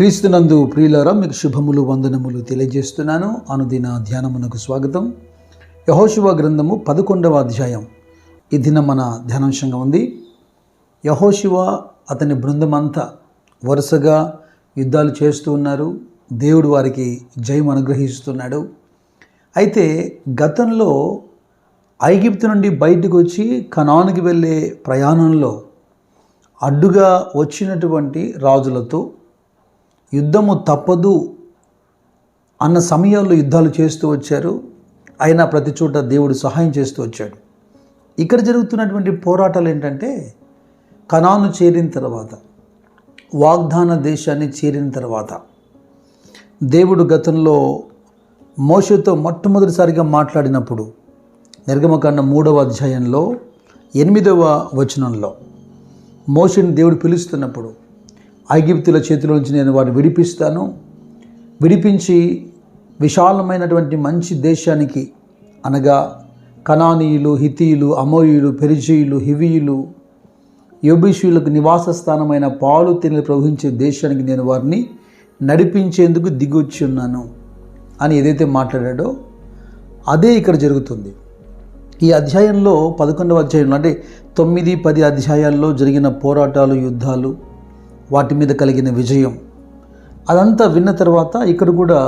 క్రీస్తునందు ప్రియులారా మీకు శుభములు వందనములు తెలియజేస్తున్నాను. అనుదిన ధ్యానమునకు స్వాగతం. యహోశివ గ్రంథము పదకొండవ అధ్యాయం. ఈ దిన మన ధ్యానాంశంగా ఉంది. యహోశివ అతని బృందమంతా వరుసగా యుద్ధాలు చేస్తూ ఉన్నారు. దేవుడు వారికి జయం అనుగ్రహిస్తున్నాడు. అయితే గతంలో ఐగిప్తు నుండి బయటకు వచ్చి కనానికి వెళ్ళే ప్రయాణంలో అడ్డుగా వచ్చినటువంటి రాజులతో యుద్ధము తప్పదు అన్న సమయాల్లో యుద్ధాలు చేస్తూ వచ్చారు. అయినా ప్రతి చోట దేవుడు సహాయం చేస్తూ వచ్చాడు. ఇక్కడ జరుగుతున్నటువంటి పోరాటాలు ఏంటంటే కణాను చేరిన తర్వాత వాగ్దాన దేశాన్ని చేరిన తర్వాత దేవుడు గతంలో మోషతో మొట్టమొదటిసారిగా మాట్లాడినప్పుడు నిర్గమకాండ మూడవ అధ్యాయంలో ఎనిమిదవ వచనంలో మోషని దేవుడు పిలుస్తున్నప్పుడు ఐగిప్తుల చేతిలో నుంచి నేను వారిని విడిపిస్తాను. విడిపించి విశాలమైనటువంటి మంచి దేశానికి అనగా కనానీయులు హితీయులు అమోయులు పెరిజీయులు హివీయులు యోబిషులకు నివాస స్థానమైన పాలు తిని ప్రవహించే దేశానికి నేను వారిని నడిపించేందుకు దిగొచ్చి ఉన్నాను అని ఏదైతే మాట్లాడాడో అదే ఇక్కడ జరుగుతుంది. ఈ అధ్యాయంలో పదకొండవ అధ్యాయంలో అంటే తొమ్మిది పది అధ్యాయాల్లో జరిగిన పోరాటాలు యుద్ధాలు వాటి మీద కలిగిన విజయం. అదంతా విన్న తర్వాత ఇక్కడ కూడా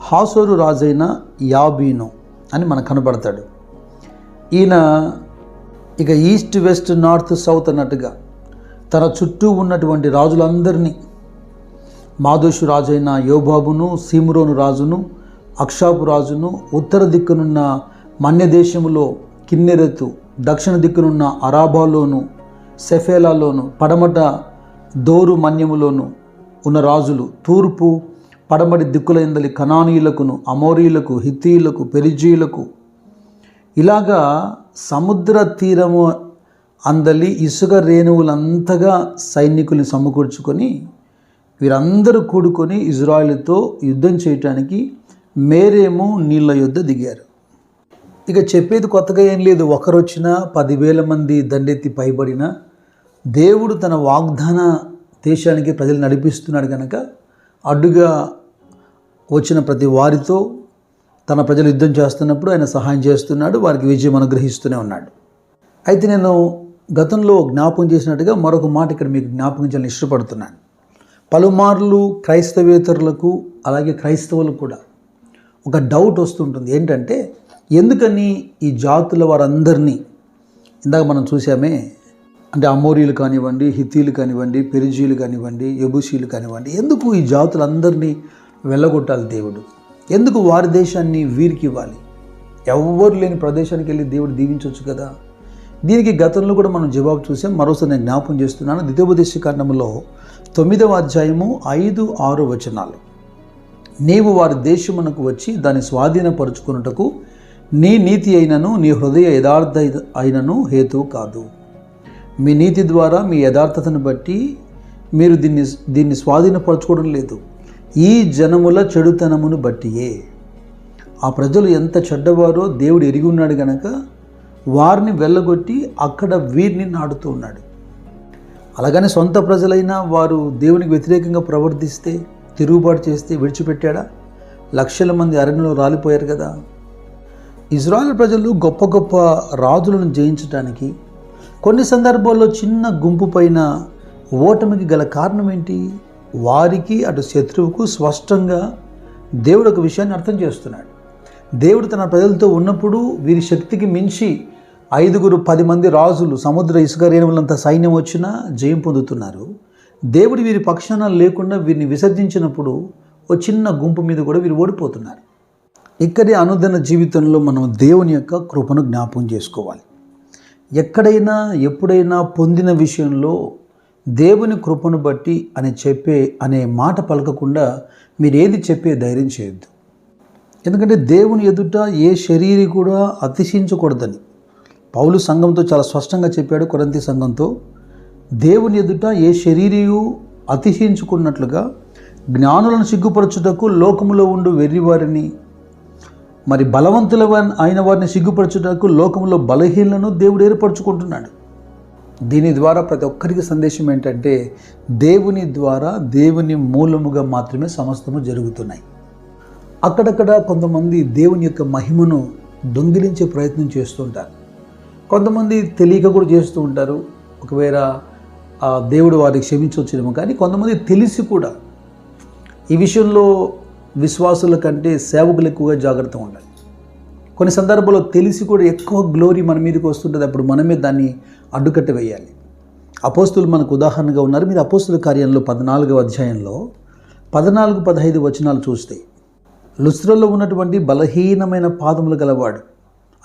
హాసోరు రాజైన యాబీను అని మనకు కనబడతాడు. ఈయన ఇక ఈస్ట్ వెస్ట్ నార్త్ సౌత్ అన్నట్టుగా తన చుట్టూ ఉన్నటువంటి రాజులందరినీ మాదోషు రాజైన యోబాబును సీమురోను రాజును అక్షాపు రాజును ఉత్తర దిక్కునున్న మన్య దేశములో కిన్నెరెతు దక్షిణ దిక్కునున్న అరాబాలోను సెఫేలాలోను పడమట దోరు మన్యములోను ఉన్న రాజులు తూర్పు పడమటి దిక్కులైందలి కనానీయులకును అమోరీలకు హితీయులకు పెరిజీయులకు ఇలాగా సముద్ర తీరము అందలి ఇసుక రేణువులంతగా సైనికులు సమకూర్చుకొని వీరందరూ కూడుకొని ఇజ్రాయిల్తో యుద్ధం చేయటానికి మేరేమో నీళ్ళ యుద్ధ దిగారు. ఇక చెప్పేది కొత్తగా ఏం లేదు. ఒకరు వచ్చినా పదివేల మంది దండెత్తి పైబడిన దేవుడు తన వాగ్దాన దేశానికి ప్రజలు నడిపిస్తున్నాడు కనుక అడ్డుగా వచ్చిన ప్రతి వారితో తన ప్రజలు యుద్ధం చేస్తున్నప్పుడు ఆయన సహాయం చేస్తున్నాడు వారికి విజయం అనుగ్రహిస్తూనే ఉన్నాడు. అయితే నేను గతంలో జ్ఞాపకం చేసినట్టుగా మరొక మాట ఇక్కడ మీకు జ్ఞాపకం చేయాలని ఇష్టపడుతున్నాను. పలుమార్లు క్రైస్తవేతరులకు అలాగే క్రైస్తవులకు కూడా ఒక డౌట్ వస్తుంటుంది. ఏంటంటే ఎందుకని ఈ జాతుల వారందరినీ ఇందాక మనం చూసామే అంటే అమోరీలు కానివ్వండి హితీలు కానివ్వండి పెరిజీలు కానివ్వండి ఎబుసీలు కానివ్వండి ఎందుకు ఈ జాతులందరినీ వెళ్ళగొట్టాలి దేవుడు? ఎందుకు వారి దేశాన్ని వీరికి ఇవ్వాలి ఎవ్వరు లేని ప్రదేశానికి వెళ్ళి దేవుడు దీవించవచ్చు కదా? దీనికి గతంలో కూడా మనం జవాబు చూసాం. మరోసారి నేను జ్ఞాపం చేస్తున్నాను. ద్వితోపదేశ కాండంలో తొమ్మిదవ అధ్యాయము ఐదు ఆరు వచనాలు. నీవు వారి దేశమునకు వచ్చి దాన్ని స్వాధీనపరుచుకున్నటకు నీ నీతి అయినను నీ హృదయ యథార్థ అయినను హేతు కాదు. మీ నీతి ద్వారా మీ యథార్థతను బట్టి మీరు దీన్ని దీన్ని స్వాధీనపరచుకోవడం లేదు. ఈ జనముల చెడుతనమును బట్టియే. ఆ ప్రజలు ఎంత చెడ్డవారో దేవుడు ఎరిగి ఉన్నాడు గనక వారిని వెళ్ళగొట్టి అక్కడ వీరిని నాడుతూ ఉన్నాడు. అలాగని సొంత ప్రజలైనా వారు దేవునికి వ్యతిరేకంగా ప్రవర్తిస్తే తిరుగుబాటు చేస్తే విడిచిపెట్టాడా? లక్షల మంది అరణ్యంలో రాలిపోయారు కదా. ఇజ్రాయెల్ ప్రజలు గొప్ప గొప్ప రాజులను జయించడానికి కొన్ని సందర్భాల్లో చిన్న గుంపు పైన ఓటమికి గల కారణం ఏంటి? వారికి అటు శత్రువుకు స్పష్టంగా దేవుడు ఒక విషయాన్ని అర్థం చేస్తున్నాడు. దేవుడు తన ప్రజలతో ఉన్నప్పుడు వీరి శక్తికి మించి ఐదుగురు పది మంది రాజులు సముద్ర ఇసుక రేణువులంత సైన్యం వచ్చినా జయం పొందుతున్నారు. దేవుడు వీరి పక్షాన లేకుండా వీరిని విసర్జించినప్పుడు ఓ చిన్న గుంపు మీద కూడా వీరు ఓడిపోతున్నారు. ఇక్కడి అనుదిన జీవితంలో మనం దేవుని యొక్క కృపను జ్ఞాపం చేసుకోవాలి. ఎక్కడైనా ఎప్పుడైనా పొందిన విషయంలో దేవుని కృపను బట్టి అని చెప్పే అనే మాట పలకకుండా మీరు ఏది చెప్పే ధైర్యం చేయొద్దు. ఎందుకంటే దేవుని ఎదుట ఏ శరీరి కూడా అతిశించకూడదని పౌలు సంఘంతో చాలా స్పష్టంగా చెప్పాడు కొరంతి సంఘంతో దేవుని ఎదుట ఏ శరీరియు అతిశయించుకున్నట్లుగా జ్ఞానులను సిగ్గుపరచుటకు లోకములో ఉండు వెర్రివారిని మరి బలవంతుల అయిన వారిని సిగ్గుపరచుటకు లోకంలో బలహీనలను దేవుడు ఏర్పరచుకుంటున్నాడు. దీని ద్వారా ప్రతి ఒక్కరికి సందేశం ఏంటంటే దేవుని ద్వారా దేవుని మూలముగా మాత్రమే సమస్తము జరుగుతున్నాయి. అక్కడక్కడ కొంతమంది దేవుని యొక్క మహిమను దొంగిలించే ప్రయత్నం చేస్తుంటారు. కొంతమంది తెలియక కూడా చేస్తూ ఉంటారు. ఒకవేళ ఆ దేవుడు వారికి క్షమించవచ్చేమో కానీ కొంతమంది తెలిసి కూడా ఈ విషయంలో విశ్వాసుల కంటే సేవకులు ఎక్కువగా జాగ్రత్త ఉండాలి. కొన్ని సందర్భాల్లో తెలిసి కూడా ఎక్కువ గ్లోరీ మన మీదకి వస్తుంటుంది. అప్పుడు మనమే దాన్ని అడ్డుకట్ట వేయాలి. అపోస్తులు మనకు ఉదాహరణగా ఉన్నారు. మీరు అపోస్తుల కార్యంలో పద్నాలుగవ అధ్యాయంలో పద్నాలుగు పదహైదు వచనాలు చూస్తే లుస్త్రలో ఉన్నటువంటి బలహీనమైన పాదములు గలవాడు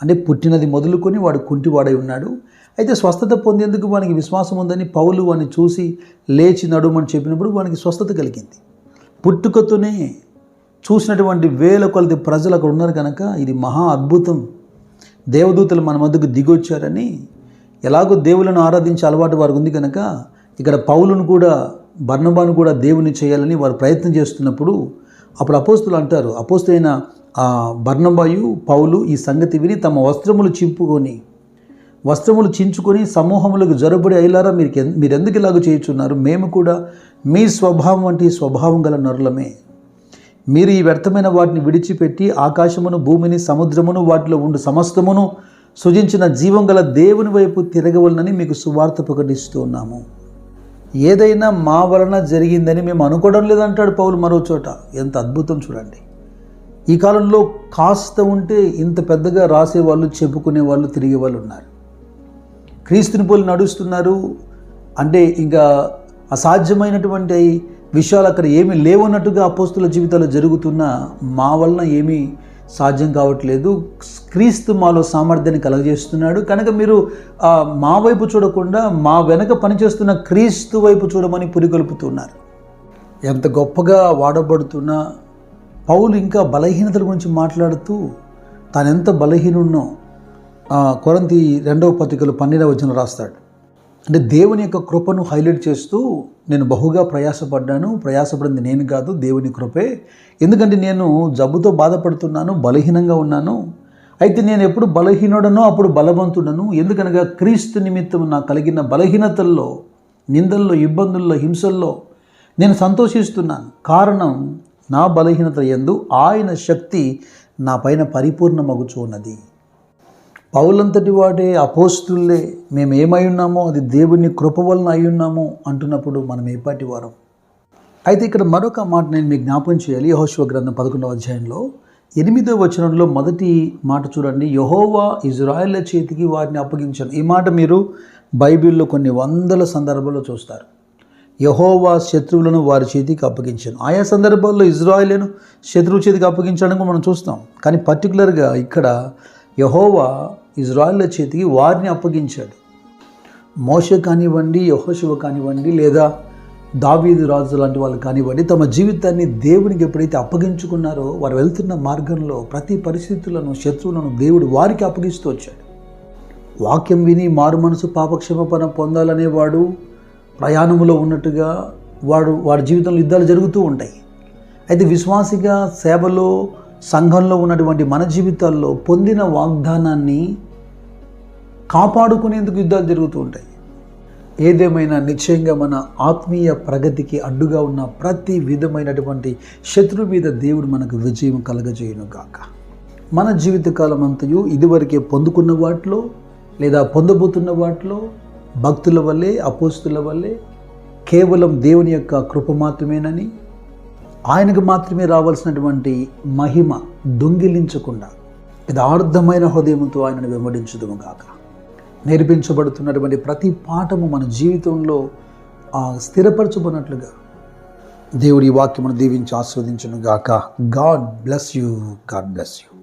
అంటే పుట్టినది మొదలుకొని వాడు కుంటివాడై ఉన్నాడు. అయితే స్వస్థత పొందేందుకు వానికి విశ్వాసం ఉందని పౌలు వాడిని చూసి లేచి నడుమని చెప్పినప్పుడు వానికి స్వస్థత కలిగింది. పుట్టుకతోనే చూసినటువంటి వేల కొలది ప్రజలు అక్కడ ఉన్నారు కనుక ఇది మహా అద్భుతం. దేవదూతలు మన మధ్యకు దిగొచ్చారని ఎలాగో దేవులను ఆరాధించే అలవాటు వారికి ఉంది కనుక ఇక్కడ పౌలను కూడా బర్ణబాను కూడా దేవుని చేయాలని వారు ప్రయత్నం చేస్తున్నప్పుడు అప్పుడు అపోస్తులు అంటారు అపోస్తులైన ఆ బర్ణబాయు పౌలు ఈ సంగతి విని తమ వస్త్రములు చింపుకొని వస్త్రములు చించుకొని సమూహములకు జరబడి అయ్యారా మీరు మీరు ఎందుకు ఇలాగ చేయుచున్నారు? మేము కూడా మీ స్వభావం వంటి స్వభావం గల నరులమే. మీరు ఈ వ్యర్థమైన వాటిని విడిచిపెట్టి ఆకాశమును భూమిని సముద్రమును వాటిలో ఉండు సమస్తమును సృజించిన జీవం గల దేవుని వైపు తిరగవలనని మీకు సువార్త ప్రకటిస్తూ ఉన్నాము. ఏదైనా మా వలన జరిగిందని మేము అనుకోవడం లేదంటాడు పౌలు మరో చోట. ఎంత అద్భుతం చూడండి. ఈ కాలంలో కాస్త ఉంటే ఇంత పెద్దగా రాసేవాళ్ళు చెప్పుకునే వాళ్ళు తిరిగే వాళ్ళు ఉన్నారు. క్రీస్తుని పోలి నడుస్తున్నారు అంటే ఇంకా అసాధ్యమైనటువంటి విషయాలు అక్కడ ఏమీ లేవన్నట్టుగా అపోస్తుల జీవితాలు జరుగుతున్న మా వలన ఏమీ సాధ్యం కావట్లేదు. క్రీస్తు మాలో సామర్థ్యాన్ని కలగజేస్తున్నాడు. కనుక మీరు మా వైపు చూడకుండా మా వెనక పనిచేస్తున్న క్రీస్తు వైపు చూడమని పురిగొల్పుతున్నారు. ఎంత గొప్పగా వాడబడుతున్నా పౌలు ఇంకా బలహీనతల గురించి మాట్లాడుతూ తాను ఎంత బలహీనున్నో కొరంతి రెండవ పత్రికలు పన్నెండవ వచనం రాస్తాడు. అంటే దేవుని యొక్క కృపను హైలైట్ చేస్తూ నేను బహుగా ప్రయాసపడ్డాను. ప్రయాసపడింది నేను కాదు దేవుని కృపే. ఎందుకంటే నేను జబ్బుతో బాధపడుతున్నాను బలహీనంగా ఉన్నాను. అయితే నేను ఎప్పుడు బలహీనుడనో అప్పుడు బలవంతుడను. ఎందుకనగా క్రీస్తు నిమిత్తం నాకు కలిగిన బలహీనతల్లో నిందల్లో ఇబ్బందుల్లో హింసల్లో నేను సంతోషిస్తున్నాను. కారణం నా బలహీనత ఎందు ఆయన శక్తి నా పైన పరిపూర్ణమగుచూ ఉన్నది పౌలంతటి వాడే అపోస్తుల్లే మేము ఏమై ఉన్నామో అది దేవుని కృప వలన అయి ఉన్నాము అంటున్నప్పుడు మనం ఏపాటి వారం? అయితే ఇక్కడ మరొక మాట నేను మీకు జ్ఞాపం చేయాలి. యహోశివ గ్రంథం పదకొండవ అధ్యాయంలో ఎనిమిదో వచనంలో మొదటి మాట చూడండి. యహోవా ఇజ్రాయెల్ చేతికి వారిని అప్పగించాను. ఈ మాట మీరు బైబిల్లో కొన్ని వందల సందర్భాల్లో చూస్తారు. యహోవా శత్రువులను వారి చేతికి అప్పగించాను. ఆయా సందర్భాల్లో ఇజ్రాయిలను శత్రువు చేతికి అప్పగించడానికి మనం చూస్తాం. కానీ పర్టికులర్గా ఇక్కడ యహోవా ఇజ్రాయిల్ చేతికి వారిని అప్పగించాడు. మోష కానివ్వండి యహోశివ కానివ్వండి లేదా దావీదు రాజు లాంటి వాళ్ళు కానివ్వండి తమ జీవితాన్ని దేవునికి ఎప్పుడైతే అప్పగించుకున్నారో వారు వెళ్తున్న మార్గంలో ప్రతి పరిస్థితులను శత్రువులను దేవుడు వారికి అప్పగిస్తూ వచ్చాడు. వాక్యం విని మారు మనసు పాపక్షమపణ పొందాలనేవాడు ప్రయాణంలో ఉన్నట్టుగా వాడు వాడి జీవితంలో యుద్ధాలు జరుగుతూ ఉంటాయి. అయితే విశ్వాసిగా సేవలో సంఘంలో ఉన్నటువంటి మన జీవితాల్లో పొందిన వాగ్దానాన్ని కాపాడుకునేందుకు యుద్ధాలు జరుగుతూ ఉంటాయి. ఏదేమైనా నిశ్చయంగా మన ఆత్మీయ ప్రగతికి అడ్డుగా ఉన్న ప్రతి విధమైనటువంటి శత్రువు మీద దేవుడు మనకు విజయం కలగజేయును గాక. మన జీవితకాలం అంతయు ఇదివరకే పొందుకున్న వాటిలో లేదా పొందబోతున్న వాటిలో భక్తుల వల్లే అపోస్తుల వల్లే కేవలం దేవుని యొక్క కృప మాత్రమేనని ఆయనకు మాత్రమే రావాల్సినటువంటి మహిమ దొంగిలించకుండా యథార్థమైన హృదయంతో ఆయనను వెంబడించుదుము గాక. నేర్పించబడుతున్నటువంటి ప్రతి పాఠము మన జీవితంలో స్థిరపరచుకున్నట్లుగా స్థిరపరచబడినట్లుగా. దేవుడి వాక్యమును దీవించి ఆస్వాదించును గాక God bless you. God bless you.